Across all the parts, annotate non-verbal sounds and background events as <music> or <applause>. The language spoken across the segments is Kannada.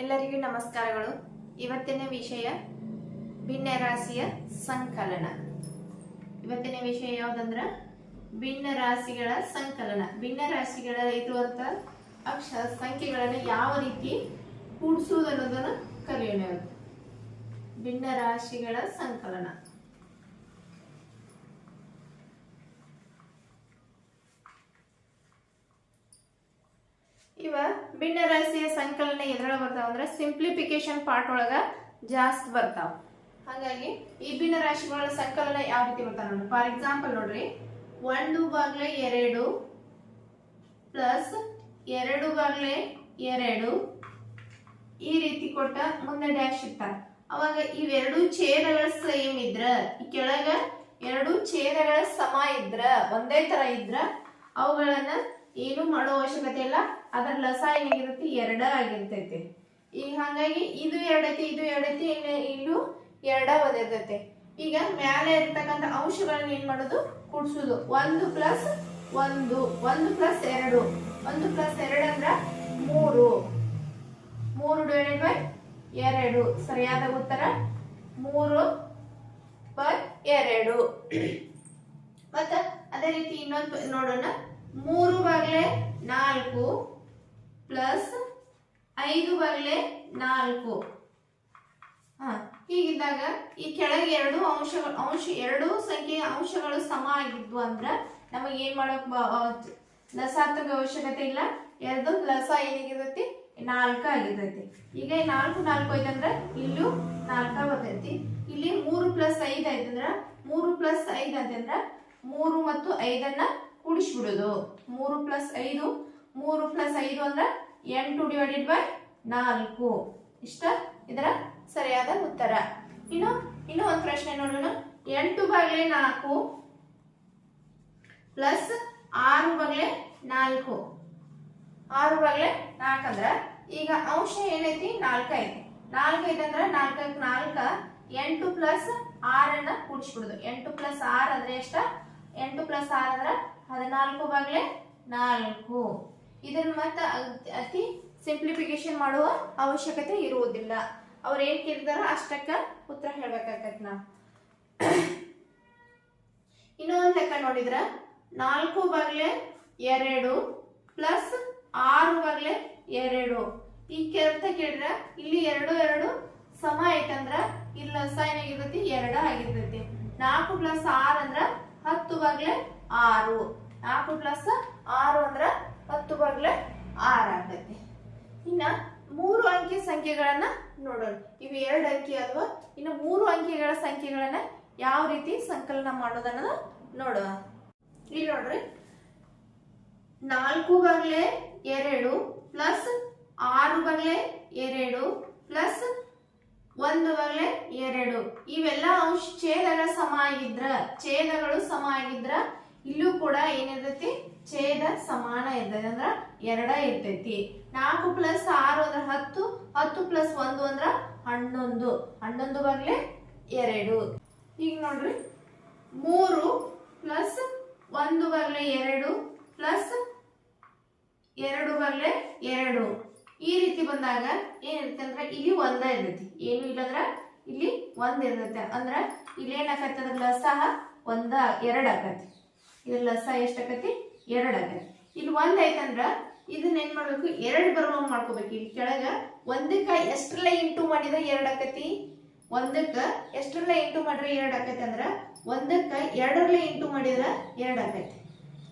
ಎಲ್ಲರಿಗೂ ನಮಸ್ಕಾರಗಳು. ಇವತ್ತಿನ ವಿಷಯ ಭಿನ್ನ ರಾಶಿಯ ಸಂಕಲನ. ಇವತ್ತಿನ ವಿಷಯ ಯಾವ್ದಂದ್ರ? ಭಿನ್ನ ರಾಶಿಗಳ ಸಂಕಲನ. ಭಿನ್ನ ರಾಶಿಗಳ ಇರುವಂತ ಅಕ್ಷ ಸಂಖ್ಯೆಗಳನ್ನು ಯಾವ ರೀತಿ ಕೂಡಿಸುವುದು ಅನ್ನೋದನ್ನು ಕಲಿಯೋಣ. ಭಿನ್ನ ರಾಶಿಗಳ ಸಂಕಲನ. ಇವ ಭಿನ್ನ ರಾಶಿಯ ಸಂಕಲನ ಎದ್ರೊಳಗ ಬರ್ತಾವ ಅಂದ್ರೆ ಸಿಂಪ್ಲಿಫಿಕೇಶನ್ ಪಾರ್ಟ್ ಒಳಗ ಜಾಸ್ತಿ ಬರ್ತಾವ. ಹಾಗಾಗಿ ಈ ಭಿನ್ನ ರಾಶಿಗಳ ಸಂಕಲನ ಯಾವ ರೀತಿ ಬರ್ತಾವ ನೋಡಿ. ಫಾರ್ ಎಕ್ಸಾಂಪಲ್ ನೋಡ್ರಿ, ಒಂದು ಬಾಗ್ಲೆ ಎರಡು ಪ್ಲಸ್ ಎರಡು ಬಾಗ್ಲೆ ಎರಡು ಈ ರೀತಿ ಕೊಟ್ಟ ಮುಂದೆ ಡ್ಯಾಶ್ ಇರ್ತಾರ ಅವಾಗ ಇವೆರಡು ಛೇದಗಳ ಸೇಮ್ ಇದ್ರ. ಈ ಕೆಳಗ ಎರಡು ಛೇದಗಳ ಸಮ ಇದ್ರ. ಒಂದೇ ತರ ಇದ್ರ. ಅವುಗಳನ್ನ ಏನು ಮಾಡೋ ಅವಶ್ಯಕತೆ ಇಲ್ಲ. ಅದರ ಲಸ ಏನಾಗಿರುತ್ತೆ ಎರಡ ಆಗಿರ್ತೈತಿ. ಈಗ ಹಾಗಾಗಿ ಇದು ಎರಡೈತಿ ಇದು ಎರಡೈತಿ ಇಲ್ಲೂ ಎರಡ ಒದಿರ್ತೈತೆ ಈಗ ಮೇಲೆ ಇರ್ತಕ್ಕಂಥ ಅಂಶಗಳನ್ನ ಏನ್ ಮಾಡೋದು? ಕೂಡ್ಸುದು. ಒಂದು ಪ್ಲಸ್ ಒಂದು. ಒಂದು ಪ್ಲಸ್ ಎರಡು. ಒಂದು ಪ್ಲಸ್ ಎರಡು ಅಂದ್ರ ಮೂರು. ಮೂರು ಡಿವೈಡೆಡ್ ಬೈ ಎರಡು. ಸರಿಯಾದ ಉತ್ತರ? ಮೂರು ಬೈ ಎರಡು. ಮತ್ತ ಅದೇ ರೀತಿ ಇನ್ನೊಂದು ನೋಡೋಣ. ಮೂರು ಬಾಗ್ಲೆ ನಾಲ್ಕು. ಪ್ಲಸ್ ಐದು ಬರಲೆ ನಾಲ್ಕು. ಹಾ, ಹೀಗಿದ್ದಾಗ ಈ ಕೆಳಗೆ ಎರಡು ಅಂಶಗಳು, ಅಂಶ, ಎರಡು ಸಂಖ್ಯೆಯ ಅಂಶಗಳು ಸಮ ಆಗಿದ್ವು ಅಂದ್ರೆ ನಮಗೆ ಏನ್ ಮಾಡಕ್ ಲಸಾತ್ಮಕ ಅವಶ್ಯಕತೆ ಇಲ್ಲ. ಎರಡು ಲಸ ಏನಾಗಿರ್ತೈತಿ? ನಾಲ್ಕ ಆಗಿರ್ತೈತಿ. ಈಗ ನಾಲ್ಕು ನಾಲ್ಕು ಐತಂದ್ರ ಇಲ್ಲೂ ನಾಲ್ಕ ಬರ್ತೈತಿ. ಇಲ್ಲಿ ಮೂರು ಪ್ಲಸ್ ಐದು ಐತಂದ್ರ ಮೂರು ಪ್ಲಸ್ ಐದ್ ಅಂತಂದ್ರ ಮೂರು ಮತ್ತು ಐದನ್ನ ಕೂಡಿಸ್ಬಿಡುದು. ಮೂರು ಪ್ಲಸ್ ಐದು ಮೂರು ಪ್ಲಸ್ ಐದು ಅಂದ್ರೆ ಎಂಟು ಡಿವೈಡೆಡ್ ಬೈ ನಾಲ್ಕು. ಇಷ್ಟ? ಇದರ ಸರಿಯಾದ ಉತ್ತರ. ಇನ್ನು ಇನ್ನು ಒಂದು ಪ್ರಶ್ನೆ ನೋಡೋಣ. ಎಂಟು ಬಗ್ಲೆ ನಾಲ್ಕು ಪ್ಲಸ್ ಆರು ಬಗ್ಲೆ ನಾಲ್ಕು. ಆರು ಬಗ್ಲೆ ನಾಲ್ಕಂದ್ರ ಈಗ ಅಂಶ ಏನೈತಿ? ನಾಲ್ಕೈದು ಐತಿ. ನಾಲ್ಕು ಐತಿ ಅಂದ್ರ ನಾಲ್ಕಕ್ಕೆ ನಾಲ್ಕ. ಎಂಟು ಪ್ಲಸ್ ಆರನ್ನ ಕೂಡಿಸ್ಬಿಡುದು. ಎಂಟು ಪ್ಲಸ್ ಆರ್ ಅಂದ್ರೆ ಎಷ್ಟ? ಎಂಟು ಪ್ಲಸ್ ಆರ್ ಅಂದ್ರ ಹದಿನಾಲ್ಕು ಬಗ್ಲೆ ನಾಲ್ಕು. ಇದನ್ನ ಮತ್ತೆ ಅತಿ- ಸಿಂಪ್ಲಿಫಿಕೇಶನ್ ಮಾಡುವ ಅವಶ್ಯಕತೆ ಇರುವುದಿಲ್ಲ. ಅವ್ರು ಏನ್ ಕೇಳಿದಾರ ಅಷ್ಟಕ್ಕ ಉತ್ತರ ಹೇಳ್ಬೇಕಾಗತ್ತೆ ನಾವು. <clears throat> ಇನ್ನೂ ಒಂದ್ ಲೆಕ್ಕ ನೋಡಿದ್ರ, ನಾಲ್ಕು ಬಾಗ್ಲೆ ಎರಡು ಪ್ಲಸ್ ಆರು ಬಾಗ್ಲೆ ಎರಡು. ಈ ಕೆಲಸ ಕೇಳಿದ್ರ, ಇಲ್ಲಿ ಎರಡು ಎರಡು ಸಮ ಐತಂದ್ರ ಇಲ್ಲ ಸೈನ್ ಏನಾಗಿರ್ತೈತಿ ಎರಡ ಆಗಿರ್ತೈತಿ. ನಾಲ್ಕು ಪ್ಲಸ್ ಆರ್ ಅಂದ್ರ ಹತ್ತು ಬಾಗ್ಲೆ ಆರು. ನಾಲ್ಕು ಪ್ಲಸ್ ಆರು ಅಂದ್ರ ಹತ್ತು ಬಾಗ್ಲೆ ಆರ್ ಆಗತ್ತೆ. ಇನ್ನ ಮೂರು ಅಂಕಿ ಸಂಖ್ಯೆಗಳನ್ನ ನೋಡೋಣ. ಇವು ಎರಡು ಅಂಕಿ ಅಥವಾ ಇನ್ನು ಮೂರು ಅಂಕಿಗಳ ಸಂಖ್ಯೆಗಳನ್ನ ಯಾವ ರೀತಿ ಸಂಕಲನ ಮಾಡೋದನ್ನ ನೋಡುವ ಇಲ್ಲಿ ನೋಡ್ರಿ. ನಾಲ್ಕು ಬಾಗ್ಲೆ ಎರಡು ಪ್ಲಸ್ ಆರು ಬಾಗ್ಲೆ ಎರಡು ಪ್ಲಸ್ ಒಂದು ಬಗ್ಲೆ ಎರಡು. ಇವೆಲ್ಲ ಅಂಶ ಛೇದಗಳ ಸಮ ಆಗಿದ್ರ, ಛೇದಗಳು ಸಮ ಆಗಿದ್ರ ಇಲ್ಲೂ ಕೂಡ ಏನಿರ್ತೈತಿ? ಛೇದ ಸಮಾನ ಇರ್ತೈತಿ ಅಂದ್ರ ಎರಡ ಇರ್ತೈತಿ. ನಾಲ್ಕು ಪ್ಲಸ್ ಆರು ಅಂದ್ರ ಹತ್ತು ಹತ್ತು ಪ್ಲಸ್ ಒಂದು ಅಂದ್ರ ಹನ್ನೊಂದು. ಹನ್ನೊಂದು ಬರ್ಲಿ ಎರಡು. ಈಗ ನೋಡ್ರಿ, ಮೂರು ಪ್ಲಸ್ ಒಂದು ಬರ್ಲಿ ಎರಡು ಪ್ಲಸ್ ಎರಡು ಬರ್ಲಿ ಎರಡು. ಈ ರೀತಿ ಬಂದಾಗ ಏನಿರುತ್ತೆ ಅಂದ್ರೆ ಇಲ್ಲಿ ಒಂದ ಇರ್ತೈತಿ. ಏನು ಇಲ್ಲಂದ್ರ ಇಲ್ಲಿ ಒಂದ್ ಇರ್ತೈತೆ. ಅಂದ್ರ ಇಲ್ಲಿ ಏನಾಕತ್ತೆ ಅದ್ರ ಲಸ ಒಂದ, ಎರಡ್ ಆಕತಿ ಇದ್ರ ಲಸ ಎಷ್ಟ್ ಆಕತಿ ಎರಡ್ ಆಕತಿ ಇಲ್ಲಿ ಒಂದು ಇದನ್ನ ಏನ್ ಮಾಡ್ಬೇಕು? ಎರಡು ಬರುವಂಗ್ ಮಾಡ್ಕೋಬೇಕು. ಇಲ್ಲಿ ಕೆಳಗ ಒಂದಕ್ಕ ಎಷ್ಟ್ರಲ್ಲ ಇಂಟು ಮಾಡಿದ್ರೆ ಎರಡ್ ಆಕತಿ? ಒಂದಕ್ಕ ಎಷ್ಟ್ರಲ್ಲ ಇಂಟು ಮಾಡಿದ್ರೆ ಎರಡ್ ಆಕತಿ ಅಂದ್ರ ಒಂದಕ್ಕ ಎರಡರಲ್ಲೇ ಇಂಟು ಮಾಡಿದ್ರ ಎರಡ್ ಆಕತಿ.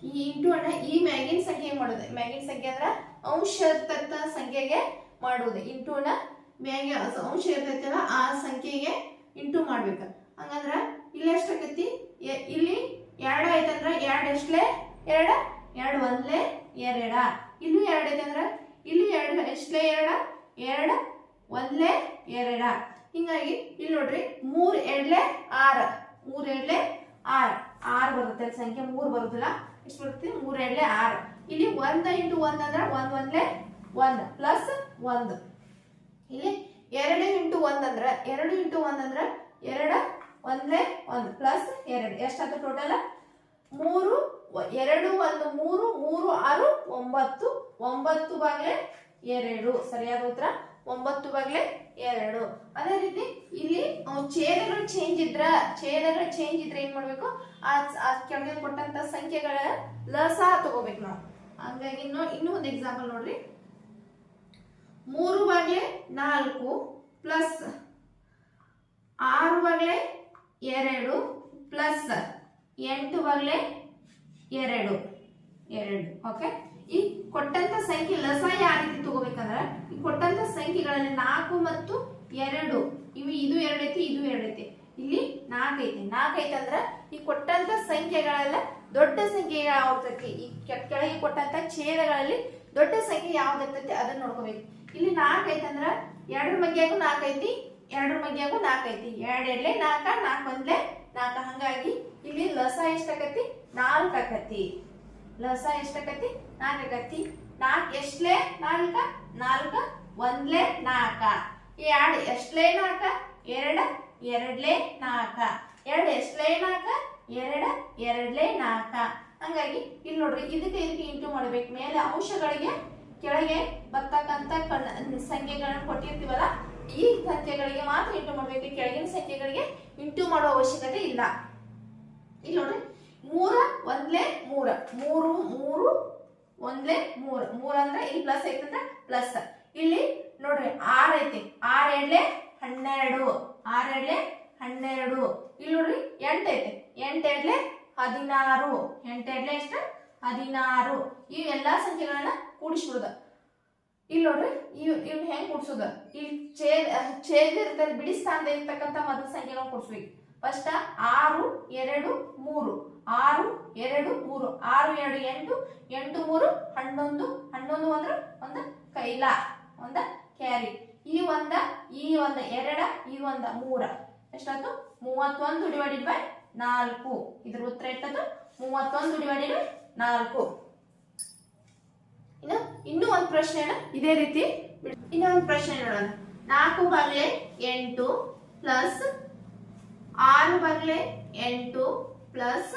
ಈ ಇಂಟು ಅಣ್ಣ ಈ ಮ್ಯಾಗಿನ ಸಂಖ್ಯೆ ಮಾಡೋದು. ಮ್ಯಾಗಿನ ಸಂಖ್ಯೆ ಅಂದ್ರ ಅಂಶ ಇರ್ತಕ್ಕ ಸಂಖ್ಯೆಗೆ ಮಾಡುವುದು ಇಂಟುನ ಮ್ಯಾಗೆ ಅಸ- ಅಂಶ ಇರ್ತೈತಲ್ಲ ಆ ಸಂಖ್ಯೆಗೆ ಇಂಟು ಮಾಡ್ಬೇಕು. ಹಂಗಂದ್ರ ಇಲ್ಲಿ ಎಷ್ಟಾಕತಿ ಇಲ್ಲಿ ಎರಡು ಆಯ್ತಂದ್ರ ಎರಡು ಎಷ್ಟ್ಲೆ ಎರಡ? ಎರಡು ಒಂದ್ಲೆ? ಎರಡ. ಇಲ್ಲೂ ಎರಡು ಅಂದ್ರೆ ಇಲ್ಲಿ ಎರಡು ಎಷ್ಟ್ಲೆ ಎರಡ? ಎರಡ ಒಂದ್ಲೆ ಎರಡ. ಹಿಂಗಾಗಿ ಇಲ್ಲಿ ನೋಡ್ರಿ, ಮೂರ್ ಎರಡ್ಲೆ ಆರ್. ಮೂರ್ ಎರಡ್ಲೆ ಆರ್. ಆರ್ ಬರುತ್ತೆ ಸಂಖ್ಯೆ ಮೂರ್ ಬರುದಿಲ್ಲ ಎಷ್ಟು ಬರುತ್ತೆ? ಮೂರ್ ಎರಡ್ಲೆ ಆರ್. ಇಲ್ಲಿ ಒಂದ್ ಇಂಟು ಒಂದ್ ಅಂದ್ರೆ ಒಂದ್ ಒಂದ್ಲೆ ಒಂದ್ ಪ್ಲಸ್ ಒಂದ್. ಇಲ್ಲಿ ಎರಡು ಇಂಟು ಒಂದ್ ಅಂದ್ರೆ, ಎರಡು ಇಂಟು ಒಂದ್ ಅಂದ್ರೆ ಎರಡ ಒಂದ್ಲೆ ಒಂದ್ ಪ್ಲಸ್ ಎರಡು. ಎಷ್ಟಾಯ್ತು ಟೋಟಲ್? ಮೂರು ಎರಡು, ಒಂದು, ಮೂರು ಮೂರು, ಆರು, ಒಂಬತ್ತು ಒಂಬತ್ತು ಬಾಗ್ಲೆ ಎರಡು. ಸರಿಯಾದ ಉತ್ತರ? ಒಂಬತ್ತು ಬಗ್ಲೆ ಎರಡು. ಅದೇ ರೀತಿ ಇಲ್ಲಿ ಛೇದಗಳು ಚೇಂಜ್ ಇದ್ರ, ಛೇದಗಳು ಚೇಂಜ್ ಇದ್ರೆ ಏನ್ ಮಾಡ್ಬೇಕು? ಆ ಕೆಳಗೆ ಕೊಟ್ಟಂತ ಸಂಖ್ಯೆಗಳ ಲಸ ತಗೋಬೇಕು ನಾವು. ಹಂಗಾಗಿ ಇನ್ನೂ ಇನ್ನೂ ಒಂದು ಎಕ್ಸಾಂಪಲ್ ನೋಡ್ರಿ. ಮೂರು ಬಗ್ಲೆ ನಾಲ್ಕು ಪ್ಲಸ್ ಆರು ಬಗ್ಲೆ ಎರಡು ಪ್ಲಸ್ ಎಂಟು ಬಗ್ಲೆ ಎರಡು. ಎರಡು. ಓಕೆ ಈ ಕೊಟ್ಟಂತ ಸಂಖ್ಯೆ ಲಸ ಯಾವ ರೀತಿ ತಗೋಬೇಕಂದ್ರ, ಈ ಕೊಟ್ಟಂತ ಸಂಖ್ಯೆಗಳಲ್ಲಿ ನಾಲ್ಕು ಮತ್ತು ಎರಡು. ಇವು ಇದು ಎರಡೈತಿ ಇದು ಎರಡೈತಿ. ಇಲ್ಲಿ ನಾಲ್ಕೈತಿ. ಐತಿ ನಾಲ್ಕು ಐತಿ ಅಂದ್ರ ಈ ಕೊಟ್ಟಂತ ಸಂಖ್ಯೆಗಳೆಲ್ಲ ದೊಡ್ಡ ಸಂಖ್ಯೆ ಯಾವ್ದೈತಿ ಈ ಕೆಳಗೆ ಕೊಟ್ಟಂತ ಛೇದಗಳಲ್ಲಿ ದೊಡ್ಡ ಸಂಖ್ಯೆ ಯಾವ್ದೈತಿ ಅದನ್ನ ನೋಡ್ಕೋಬೇಕು. ಇಲ್ಲಿ ನಾಲ್ಕು ಐತಿ ಅಂದ್ರ ಎರಡರ ಮಗ್ಯಾಗೂ ನಾಲ್ಕೈತಿ ಎರಡರ ಮಗ್ಯಾಗೂ ನಾಲ್ಕು ಐತಿ. ಎರಡು ಎರಡ್ಲೆ ನಾಲ್ಕ, ನಾಲ್ಕು ಒಂದ್ಲೆ ನಾಲ್ಕ. ಹಂಗಾಗಿ ಇಲ್ಲಿ ಲಸ ಎಷ್ಟಾಕತಿ ನಾಲ್ಕು ಆಕತಿ ಲಸ ಎಷ್ಟಾಕತಿ ನಾಲ್ಕು ಆಕತಿ ನಾಲ್ಕು ಎಷ್ಟ್ಲೆ ನಾಲ್ಕ? ನಾಲ್ಕ, ಒಂದ್ಲೆ ನಾಲ್ಕ. ಎರಡು ಎಷ್ಟ್ಲೆ ನಾಲ್ಕ? ಎರಡ, ಎರಡ್ಲೆ ನಾಲ್ಕ. ಎರಡು ಎಷ್ಟ್ಲೆ ನಾಲ್ಕ? ಎರಡ, ಎರಡ್ಲೆ ನಾಲ್ಕ. ಹಂಗಾಗಿ ಇಲ್ಲಿ ನೋಡ್ರಿ, ಇದಕ್ಕೆ ಇದಕ್ಕೆ ಇಂಟು ಮಾಡ್ಬೇಕು. ಮೇಲೆ ಅಂಶಗಳಿಗೆ ಕೆಳಗೆ ಬರ್ತಕ್ಕಂಥ ಕಣ್ಣ ಸಂಖ್ಯೆಗಳನ್ನ ಕೊಟ್ಟಿರ್ತೀವಲ್ಲ ಸಂಖ್ಯೆಗಳಿಗೆ ಮಾತ್ರ ಇಂಟು ಮಾಡಬೇಕು. ಕೆಳಗಿನ ಸಂಖ್ಯೆಗಳಿಗೆ ಇಂಟು ಮಾಡುವ ಅವಶ್ಯಕತೆ ಇಲ್ಲ. ಇಲ್ಲಿ ನೋಡ್ರಿ. ಮೂರ, ಒಂದ್ಲೆ ಮೂರ. ಮೂರು ಮೂರು, ಒಂದ್ಲೆ ಮೂರ. ಮೂರಂದ್ರೆ ಇಲ್ಲಿ ಪ್ಲಸ್ ಐತಂದ್ರೆ ಪ್ಲಸ್ ಇಲ್ಲಿ ನೋಡ್ರಿ, ಆರ್ ಐತಿ. ಆರ್ ಎಡ್ಲೆ ಹನ್ನೆರಡು. ಆರ್ ಎಡ್ಲೆ ಹನ್ನೆರಡು. ಇಲ್ಲಿ ನೋಡ್ರಿ, ಎಂಟ್ ಐತಿ. ಎಂಟ್ ಎಡ್ಲೆ ಹದಿನಾರು. ಎಂಟ್ ಎಡ್ಲೆ ಎಷ್ಟು? ಹದಿನಾರು. ಈ ಎಲ್ಲಾ ಸಂಖ್ಯೆಗಳನ್ನ ಕೂಡಿಸ್ಬಿಡುದ. ಇಲ್ಲಿ ನೋಡ್ರಿ, ಇವ್ ಇವ್ ಹೆಂಗ್ ಕೂಡ್ಸೋದ ಇಲ್ಲಿ ಛೇದ ಛೇದ ಇರ್ತದೆ ಬಿಡಿ ಸ್ಥಾನದ ಇರ್ತಕ್ಕಂಥ ಮೊದಲ ಸಂಖ್ಯೆಗಳನ್ನ ಕೊಡ್ಸ್ಬೇಕು. ಫಸ್ಟ್ ಆರು, ಎರಡು, ಮೂರು. ಆರು, ಎರಡು, ಮೂರು. ಆರು, ಎರಡು, ಎಂಟು ಎಂಟು, ಮೂರು, ಹನ್ನೊಂದು. ಹನ್ನೊಂದು ಅಂದ್ರೆ ಒಂದ ಕೈಲ, ಒಂದ ಕ್ಯಾರಿ. ಈ ಒಂದ ಈ ಒಂದ ಎರಡ, ಈ ಒಂದ ಮೂರ. ಎಷ್ಟಾಯ್ತು? ಮೂವತ್ತೊಂದು ಡಿವೈಡೆಡ್ ಬೈ ನಾಲ್ಕು. ಇದ್ರ ಉತ್ತರ ಎಷ್ಟದು ಮೂವತ್ತೊಂದು ಡಿವೈಡೆಡ್ ಬೈ ನಾಲ್ಕು. ಇನ್ನು ಇನ್ನೂ ಒಂದು ಪ್ರಶ್ನೆ ಇದೇ ರೀತಿ ಇನ್ನೊಂದು ಪ್ರಶ್ನೆ ನೋಡೋಣ ನಾಲ್ಕು ಬಾಗ್ಲೆ ಎಂಟು ಪ್ಲಸ್ ಆರು ಬಾಗ್ಲೆ ಎಂಟು ಪ್ಲಸ್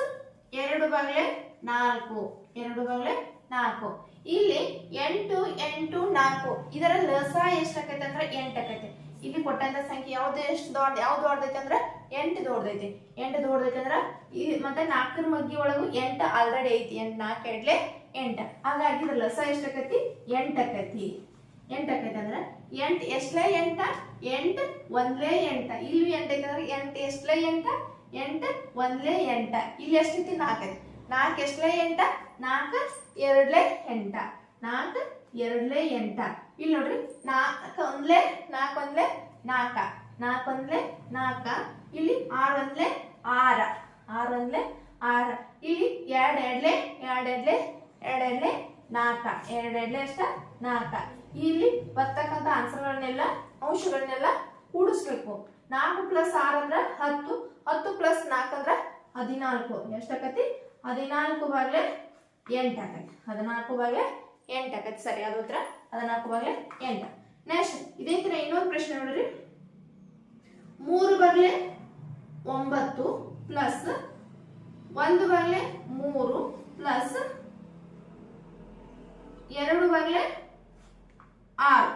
ಎರಡು ಬಾಗ್ಲೆ ನಾಲ್ಕು. ಎರಡು ಬಾಗ್ಲೆ ನಾಲ್ಕು. ಇಲ್ಲಿ ಎಂಟು ಎಂಟು ನಾಲ್ಕು. ಇದರ ಲಸ ಎಷ್ಟಾಕೈತೆ ಅಂದ್ರೆ ಎಂಟು ಆಕೈತೆ. ಇಲ್ಲಿ ಕೊಟ್ಟಂತ ಸಂಖ್ಯೆ ಯಾವ್ದು ಎಷ್ಟು ದೊಡ್ಡ, ಯಾವ್ದು ದೊಡ್ಡದೈತೆ ಅಂದ್ರೆ ಎಂಟು ದೊಡ್ಡದೈತಿ. ಎಂಟು ದೊಡ್ಡದೈತೆ ಅಂದ್ರೆ ಈ ಮತ್ತೆ ನಾಲ್ಕರ ಮಗ್ಗಿ ಒಳಗು ಎಂಟು ಆಲ್ರೆಡಿ ಐತಿ. ಎಂಟು ನಾಲ್ಕು ಎಡ್ಲೆ ಎಂಟು. ಹಾಗಾಗಿ ಇದ್ರ ಲಸ ಎಷ್ಟಾಕೈತಿ ಎಂಟು ಆಕೈತಿ ಎಂಟು ಆಕೈತಿ ಅಂದ್ರ ಎಂಟು ಎಷ್ಟಲೇ ಎಂಟ? ಎಂಟು ಒಂದ್ಲೇ ಎಂಟ. ಇಲ್ಲಿ ಎಂಟ್ ಐತಿ ಅಂದ್ರೆ ಎಂಟು ಎಷ್ಟ್ಲೆ ಎಂಟ? ಎಂಟು ಒಂದ್ಲೇ ಎಂಟ. ಇಲ್ಲಿ ಎಷ್ಟೈತಿ ನಾಲ್ಕೈತಿ. ನಾಲ್ಕು ಎಷ್ಟ್ಲೆ ಎಂಟ? ನಾಲ್ಕು ಎರಡ್ಲೆ ಎಂಟ. ನಾಲ್ಕು ಎರಡ್ಲೆ ಎಂಟ. ಇಲ್ಲಿ ನೋಡ್ರಿ, ನಾಲ್ಕು ಒಂದ್ಲೆ ನಾಲ್ಕು ಒಂದ್ಲೆ, ನಾಲ್ಕ. ನಾಲ್ಕು ಒಂದ್ಲೆ, ನಾಲ್ಕ. ಇಲ್ಲಿ ಆರು ಒಂದ್ಲೆ, ಆರ. ಆರು ಒಂದ್ಲೆ, ಆರ. ಇಲ್ಲಿ ಎರಡು ಎಡ್ಲೆ ಎರಡು ಎಡ್ಲೆ ಎರಡು ಎಡ್ಲೆ ನಾಲ್ಕ. ಎರಡು ಎಡ್ಲೆ ಅಷ್ಟ ನಾಲ್ಕ. ಇಲ್ಲಿ ಬರ್ತಕ್ಕಂಥ ಆನ್ಸರ್ಗಳನ್ನೆಲ್ಲ, ಅಂಶಗಳನ್ನೆಲ್ಲ ಕೂಡಿಸ್ಬೇಕು. ನಾಲ್ಕು ಪ್ಲಸ್ ಆರು ಅಂದ್ರೆ ಹತ್ತು ಹತ್ತು ಪ್ಲಸ್ ನಾಲ್ಕು ಅಂದ್ರೆ ಹದಿನಾಲ್ಕು. ಎಷ್ಟಾಕತಿ ಹದಿನಾಲ್ಕು ಬಾಗ್ಲೆ ಎಂಟು ಹದಿನಾಲ್ಕು ಬಾಗ್ಲೆ ಎಂಟು ಆಕತಿ. ಸರಿ, ಅದು ಉತ್ತರ. ಹದಿನಾಲ್ಕು ಹಾಕುವಾಗಲೇ ಎಂಟು. ನೆಕ್ಸ್ಟ್ ಇದೇ ತರ ಇನ್ನೊಂದು ಪ್ರಶ್ನೆ ನೋಡ್ರಿ. ಮೂರು ಬಾಗ್ಲೆ ಒಂಬತ್ತು ಪ್ಲಸ್ ಒಂದು ಬಾಗ್ಲೆ ಮೂರು ಪ್ಲಸ್ ಎರಡು ಬಾಗ್ಲೆ ಆರು.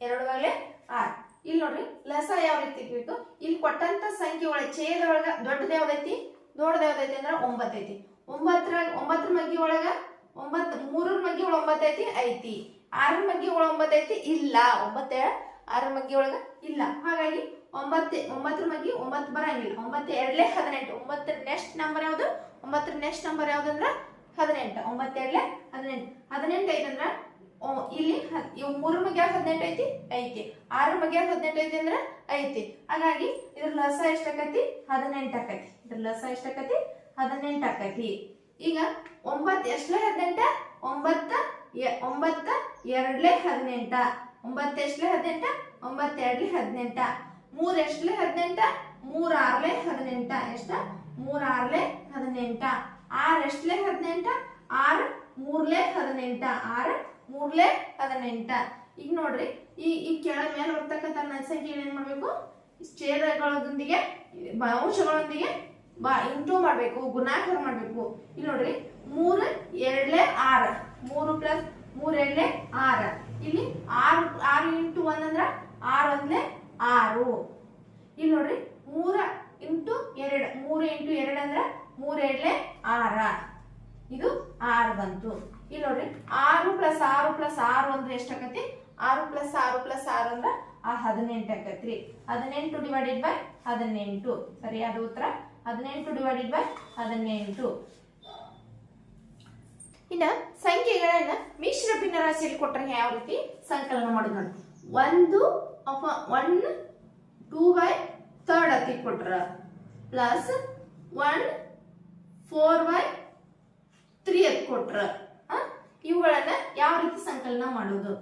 ಎರಡು ಬಾಗ್ಲೆ ಆರು. ಇಲ್ಲಿ ನೋಡ್ರಿ, ಲಸ ಯಾವ ರೀತಿ ಇಟ್ಬಿಟ್ಟು ಇಲ್ಲಿ ಕೊಟ್ಟಂತ ಸಂಖ್ಯೆ ಒಳಗೆ, ಛೇದ ಒಳಗ ದೊಡ್ಡದ ಯಾವ್ದೈತಿ ದೊಡ್ಡದ ಯಾವ್ದೈತಿ ಅಂದ್ರೆ ಒಂಬತ್ತೈತಿ. ಒಂಬತ್ತರ ಒಂಬತ್ತರ ಮಗ್ಗಿ ಒಳಗ ಒಂಬತ್ತು, ಮೂರರ ಮಗ್ಗಿ ಒಳಗೆ ಒಂಬತ್ತೈತಿ ಐತಿ. ಆರರ ಮಗ್ಗಿ ಒಳ ಒಂಬತ್ತೈತಿ ಇಲ್ಲ. ಒಂಬತ್ತ? ಆರರ ಮಗ್ಗಿ ಒಳಗ ಇಲ್ಲ. ಹಾಗಾಗಿ ಒಂಬತ್ತೆ, ಒಂಬತ್ತರ ಮಗ್ಗಿ ಒಂಬತ್ತು ಬರಂಗಿಲ್ಲ. ಒಂಬತ್ತು, ಎರಡ್ಲೆ ಹದಿನೆಂಟು. ಒಂಬತ್ತರ ನೆಕ್ಸ್ಟ್ ನಂಬರ್ ಯಾವ್ದು? ಒಂಬತ್ತರ ನೆಕ್ಸ್ಟ್ ನಂಬರ್ ಯಾವ್ದಂದ್ರ ಹದಿನೆಂಟು. ಒಂಬತ್ತೆರಡ್ಲೆ ಹದಿನೆಂಟು. ಹದಿನೆಂಟು ಐತಂದ್ರ ಇಲ್ಲಿ ಇವ್ ಮೂರ ಮಗ್ಯಾಗ ಹದಿನೆಂಟು ಐತಿ? ಐತಿ. ಆರು ಮಗ್ಯಾಗ ಹದಿನೆಂಟು ಐತಿ ಅಂದ್ರ ಐತಿ. ಹಾಗಾಗಿ ಇದ್ರ ಲಸ ಎಷ್ಟಾಕತಿ ಹದಿನೆಂಟು ಆಕತಿ ಇದ್ರ ಲಸ ಎಷ್ಟಾಕತಿ ಹದಿನೆಂಟು ಆಕತಿ ಈಗ ಒಂಬತ್ತು ಎಷ್ಟಲೇ ಹದಿನೆಂಟ? ಒಂಬತ್ತ ಒಂಬತ್ತ ಎರಡ್ಲೆ ಹದಿನೆಂಟ. ಒಂಬತ್ತೆಷ್ಟಲೇ ಹದಿನೆಂಟ, ಒಂಬತ್ತೆರಡ್ಲೆ ಹದಿನೆಂಟ. ಮೂರ್ ಎಷ್ಟಲೆ ಹದಿನೆಂಟ ಮೂರ್ ಆರ್ಲೆ ಹದಿನೆಂಟ. ಎಷ್ಟ? ಮೂರ್ ಆರ್ಲೆ ಹದಿನೆಂಟ. ಆರ್ ಎಷ್ಟಲೆ ಹದಿನೆಂಟ, ಆರ್ ಮೂರ್ಲೆ ಹದಿನೆಂಟ. ಆರ್ ಮೂರ್ಲೆ ಹದಿನೆಂಟ. ಈಗ ನೋಡ್ರಿ, ಈ ಈ ಕೆಳ ಮೇಲೆ ಬರ್ತಕ್ಕಂಥ ನನ್ನ ಸಂಖ್ಯೆ ಏನ್ ಮಾಡ್ಬೇಕು? ಛೇದಗಳೊಂದಿಗೆ ಅಂಶಗಳೊಂದಿಗೆ ಬಾ ಇಂಟು ಮಾಡಬೇಕು, ಗುಣಾಕಾರ ಮಾಡಬೇಕು. ಇಲ್ಲಿ ನೋಡ್ರಿ, ಮೂರು, ಎರಡ್ಲೆ ಆರ. ಮೂರು ಪ್ಲಸ್ ಮೂರ್ ಎರಡ್ಲೆ ಆರ. ಇಲ್ಲಿ ಆರು ಆರು ಇಂಟು ಒನ್ ಅಂದ್ರೆ ಆರು ಒಂದ್ಲೆ ಆರು. ಇಲ್ಲಿ ನೋಡ್ರಿ, ಮೂರ ಇಂಟು ಎರಡು, ಮೂರು ಇಂಟು ಎರಡು ಅಂದ್ರ ಮೂರ್ ಆರ. ಇದು ಆರು ಬಂತು. ಇಲ್ಲಿ ನೋಡ್ರಿ, ಆರು ಪ್ಲಸ್ ಆರು ಪ್ಲಸ್ ಆರು ಅಂದ್ರೆ ಎಷ್ಟಾಗತಿ ಆರು ಪ್ಲಸ್ ಆರು ಪ್ಲಸ್ ಆರು ಅಂದ್ರ ಆ ಹದಿನೆಂಟು ಆಕತ್ರಿ. ಹದಿನೆಂಟು ಡಿವೈಡೆಡ್ ಬೈ ಹದಿನೆಂಟು. ಸರಿಯಾದ ಉತ್ತರ? ಹದಿನೆಂಟು ಡಿವೈಡೆಡ್ ಬೈ ಹದಿನೆಂಟು. ಇನ್ನ ಸಂಖ್ಯೆಗಳನ್ನ ಮಿಶ್ರ ಭಿನ್ನರಾಶಿಯಲ್ಲಿ ಕೊಟ್ಟರೆ ಯಾವ ರೀತಿ? ಸಂಕಲನ ಮಾಡೋದು ನೋಡಿ. ಒಂದು ಒನ್ ಟೂ ಬೈ ತರ್ಡ್ ಅತಿ ಕೊಟ್ರ. Plus one four by three ಅತ್ ಕೊಟ್ರ? ಇವುಗಳನ್ನ ಯಾವ ರೀತಿ ಸಂಕಲನ ಮಾಡೋದು?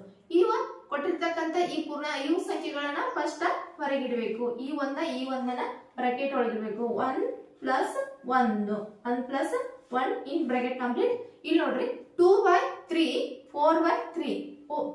ಇವ ಕೊಟ್ಟಿರ್ತಕ್ಕಂಥ ಈ ಪೂರ್ಣ, ಇವು ಸಂಖ್ಯೆಗಳನ್ನ ಫಸ್ಟ್ ಹೊರಗಿಡಬೇಕು. ಈ ಒಂದ, ಈ ಒಂದನ್ನ ಬ್ರಾಕೆಟ್ ಒಳಗಿರ್ಬೇಕು. ಒನ್ ಪ್ಲಸ್ ಒಂದು. One plus one in bracket complete ಇಲ್ಲಿ ನೋಡ್ರಿ two by three four by three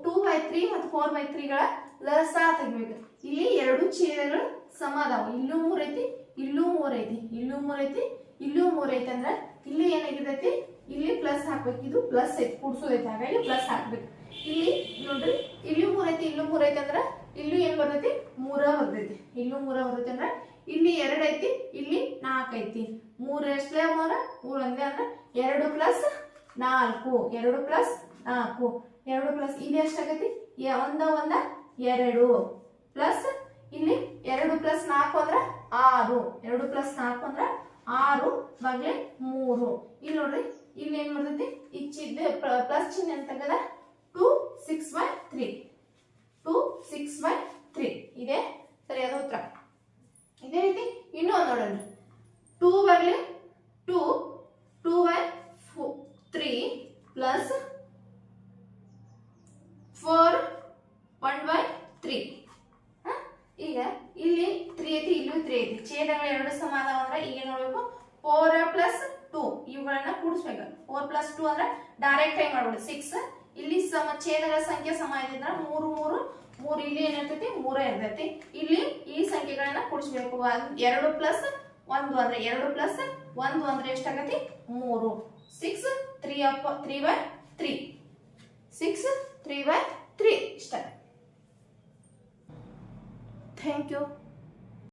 two by three ಮತ್ತು ಫೋರ್ ಬೈ ತ್ರೀಗಳ ಲಸ ತೆಗಿಬೇಕು. ಇಲ್ಲಿ ಎರಡು ಛೇದಗಳು ಸಮ ಅದಾವ. ಇಲ್ಲೂ ಮೂರೈತಿ ಇಲ್ಲೂ ಮೂರೈತಿ ಇಲ್ಲೂ ಮೂರೈತಿ ಇಲ್ಲೂ ಮೂರೈತಿ ಅಂದ್ರೆ ಇಲ್ಲಿ ಏನಾಗಿರ್ತೈತಿ? ಇಲ್ಲಿ ಪ್ಲಸ್ ಹಾಕ್ಬೇಕು. ಇದು ಪ್ಲಸ್ ಐತಿ, ಕೂಡ್ಸೋದೈತಿ. ಹಾಗಾಗಿ ಪ್ಲಸ್ ಹಾಕ್ಬೇಕು. ಇಲ್ಲಿ ನೋಡ್ರಿ, ಇಲ್ಲೂ ಮೂರೈತಿ ಇಲ್ಲೂ ಮೂರೈತಿ ಅಂದ್ರ ಇಲ್ಲೂ ಏನ್ ಬರ್ತೈತಿ? ಮೂರ ಬರ್ತೈತಿ. ಇಲ್ಲೂ ಮೂರ ಬರ್ತೈತಿ ಅಂದ್ರ ಇಲ್ಲಿ ಎರಡ್ ಐತಿ, ಇಲ್ಲಿ ನಾಲ್ಕು ಐತಿ. ಮೂರ್ ಎಷ್ಟೇ ಮೂರ? ಮೂರ್ ಒಂದೇ ಅಂದ್ರೆ ಎರಡು ಪ್ಲಸ್ ನಾಲ್ಕು. ಎರಡು ಪ್ಲಸ್ ನಾಲ್ಕು. ಎರಡು ಪ್ಲಸ್ ಇಲ್ಲಿ ಎಷ್ಟಾಗೈತಿ ಒಂದ ಒಂದ, ಎರಡು. ಪ್ಲಸ್ ಇಲ್ಲಿ ಎರಡು ಪ್ಲಸ್ ನಾಲ್ಕು ಅಂದ್ರ ಆರು. ಎರಡು ಪ್ಲಸ್ ನಾಲ್ಕು ಅಂದ್ರೆ ಆರು ಬಗ್ಲೆ ಮೂರು. ಇಲ್ಲಿ ನೋಡ್ರಿ, ಇಲ್ಲಿ ಏನ್ ಬರ್ತೈತಿ ಇಚ್ಚಿದ್ದೆ ಪ್ಲಸ್ ಚಿಹ್ನೆ ಅಂತ ತೆಗದ two six by three two six by three ಇದೆ ಸರಿಯಾದ ಉತ್ತರ ಇದೇ ರೀತಿ ಇನ್ನೂ ಒಂದು ನೋಡೋಣ two ಬಗ್ಲೆ two two by three plus four one by three ಈಗ ಇಲ್ಲಿ ತ್ರೀ ಐತಿ ಇಲ್ಲೂ ತ್ರೀ ಐತಿ ಛೇದಗಳು ಎರಡು ಸಮ ಅದಾವ ಅಂದ್ರೆ ಈಗ ಏನ್ ನೋಡ್ಬೇಕು ಫೋರ್ ಪ್ಲಸ್ ಟೂ ಇವುಗಳನ್ನ ಕೂಡಿಸ್ಬೇಕು ಫೋರ್ ಪ್ಲಸ್ ಟೂ ಅಂದ್ರೆ ಡೈರೆಕ್ಟ್ ಆಗಿ ಮಾಡ್ಬಿಡು. ಸಿಕ್ಸ್ ಇಲ್ಲಿ ಸಮ, ಛೇದಗಳ ಸಂಖ್ಯೆ ಸಮ ಇದ್ರೆ ಮೂರು ಮೂರು ಮೂರು ಇಲ್ಲಿ ಏನಿರ್ತೈತಿ ಮೂರೇ ಇರ್ತೈತಿ. ಇಲ್ಲಿ ಈ ಸಂಖ್ಯೆಗಳನ್ನ ಕೂಡಿಸ್ಬೇಕು. ಎರಡು ಪ್ಲಸ್ ಒಂದು ಅಂದ್ರೆ ಎರಡು ಪ್ಲಸ್ ಒಂದು ಅಂದ್ರೆ ಎಷ್ಟಾಗತಿ ಮೂರು. Six three up three by three six three by three ಇಷ್ಟ. Thank you